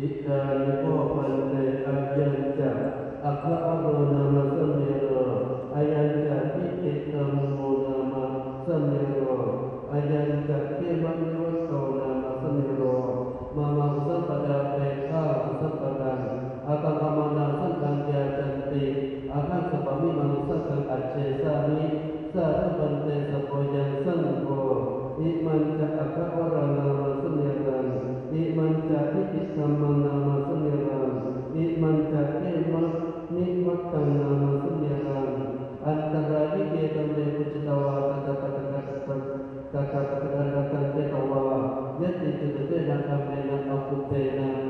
Ita lupa pada ajar tak. Aku ติตะเตนะธรรมเมนะอภุเตนะ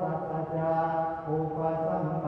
สัจจะอุปสัม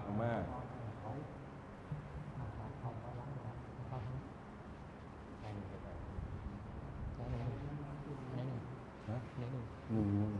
บัตรออกมาฮะหนึ่งหนึ่ง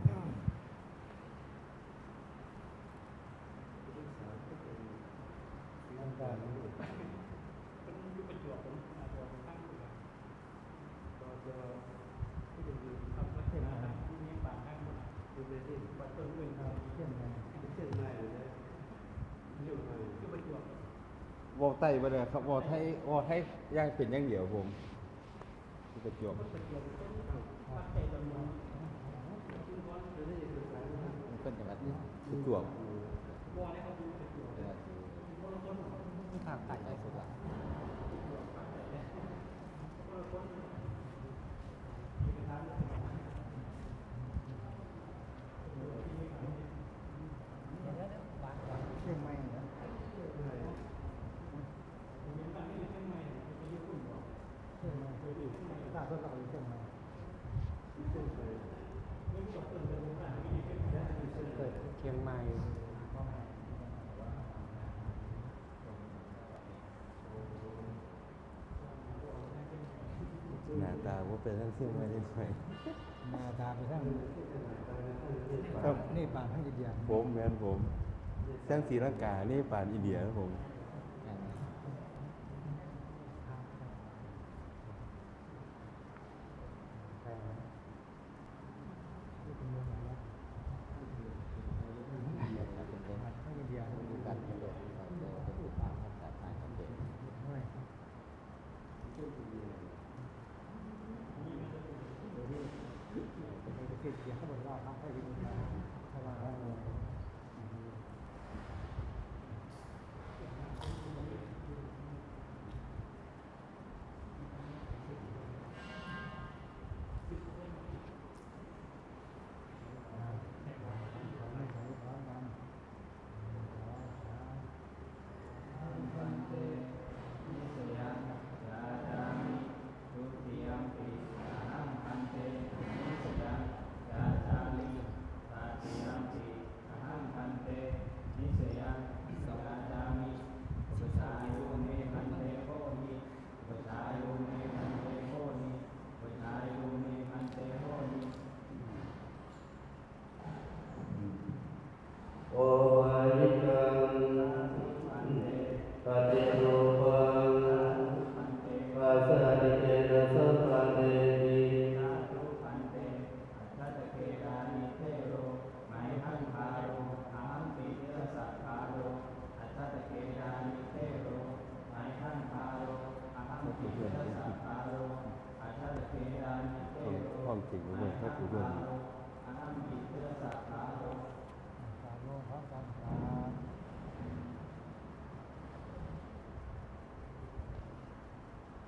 วอลไต้ไปเลยครับวอลไทยวอลไทยย่างเป็นอย่างเดียวผมที่ประจวบมันเป็นอย่างนั้นประจวบทางใต้สุดละ เชียงใหม่เหรอเชียงใหม่ถ้า เขาเราอยู่เชียงใหม่เกิดเชียงใหม่หน้าตาว่าเป็นทั้งสิ้นไม่ได้ไหมมาตามไปทั้งครับนี่ป่านให้อินเดียผมแมนผมแซงสีลังกานี่ป่านอินเดียครับผม ให้อินเดียมีการเปลี่ยนแปลง เสียงเขาบอกว่าทำให้อินเดียเข้ามาแล้ว โอวายิกังปฏิรูปังปัสสะริเกนะสัมปันเนติห้องจริ งเลยถ้าผู้ร่วม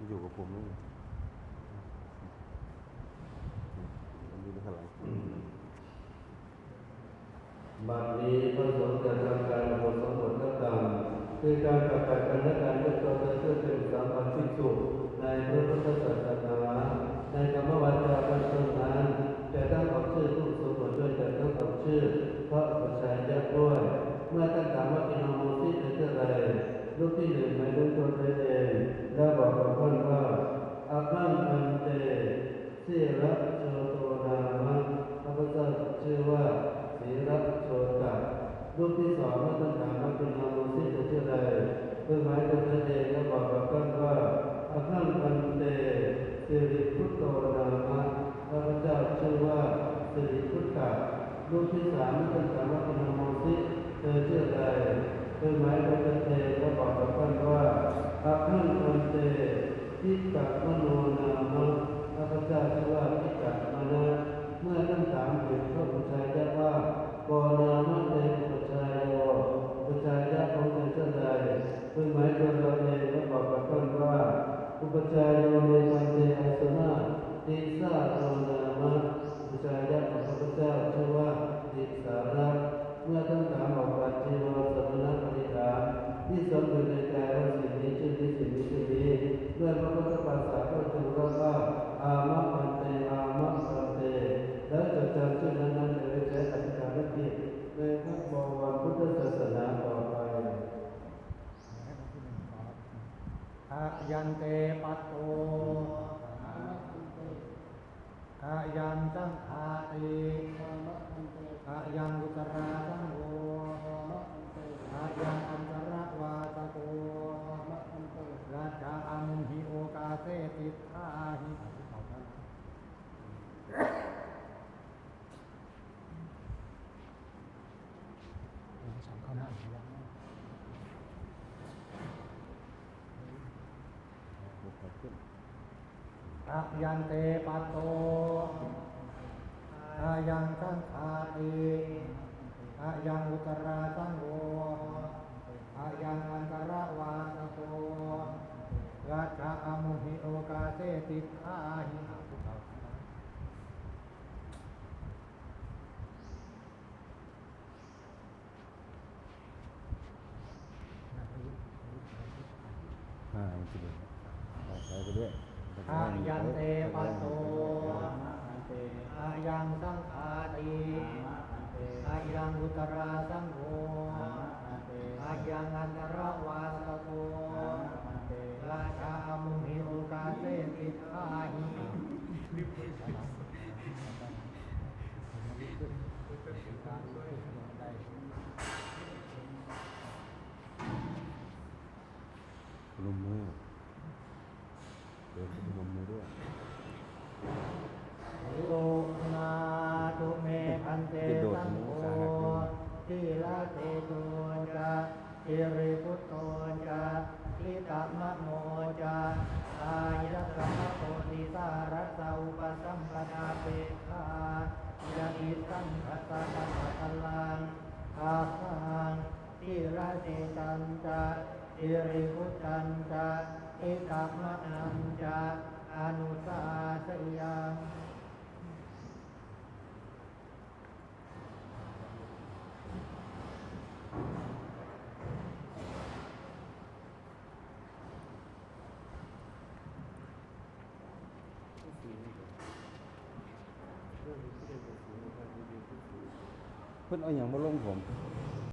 อยู่กับผมนี่มันอยู่างหลังบัดนี้พระสงฆ์จะทำการอุปสมบทนักกรรมคือการประกาศกันและการเลือกตัวเพื่อเป็นสามัญภิกษุใเมื่อท่านถามว่ากินโมซิเป็นเท่าไรลูกที่หนึ่งหมายถึงตนเองแล้วบอกกับท่านว่าอาคังอันเตเสระโชโตนามะพระพุทธเจ้าชื่อว่าศีลโชตะรูปที่สองเมื่อท่านถามว่าเป็นนามสิเป็นชื่อใดเพื่อหมายตนเองและบอกกับท่านว่าอาท่านพันเตสิริพุทโตนามะข้าพเจ้าชื่อว่าสิริพุทธะรูปที่สามเมื่อท่านถามว่าพนมสิ เธอชื่ออะไรเพื่อหมายตนเองและบอกกับท่านว่าอาท่านพันเตทิกะมโนนามะข้าพเจ้าชื่อว่าทิกะมนะเมื่อท่านถามถึงพระอุชัยยะว่าปอนามะเตอุชัยโยอุชัยยะของเธอเช่นใดเพื่อหมายตัวเราเองและบอกกับท่านว่าอุปชัยโยเมมันเตอาสนะติสาโนนามะอุชัยยะของพระพุทธเจ้าชื่อว่าติสาระ เมื่อท่านถามบอกปัจจิโยสมณปริธานที่สมบูรณ์ในกายว่าสิ่งนี้ชื่อนี้สิ่งนี้ชื่อนี้ด้วยพระพุทธภาษาก็จึงรู้ว่าอามะมันเตอามะมันเตแล้วจะจำชื่อนั้นๆเลยใช้อธิษฐานจิตในพระบวรพุทธศาสนาต่อไปอายันเตปัตโต ยันเตปัตโตอายังสังขาติอายังอุตราสังโฆอายังอันตรวาสโกราชาอมุหิโอกาเสติทาหิอ่ามันจะเดินออกไปไปด้วย อายันเตปัตโตอายังสังขาติอายังอุตราสังโฆอายังอันตรวาสโกราชาอมุหิโอกาเสติทาหิลมมือเดินล มมือด้วยโลนาตุเมพันเตสังโฆทิลาเตโตจะอิริพุตโตจะทิตามะโมจะอายะสัมโพธิสารสสะอุปสัมปทาเปคายะอิสังคัสสะปัสสะลังอาหังทิราเตจันจะอิริพุตันจะอิตามะนันจะ อนุสาสยังเพิ่อนเอาอย่างมาลงผม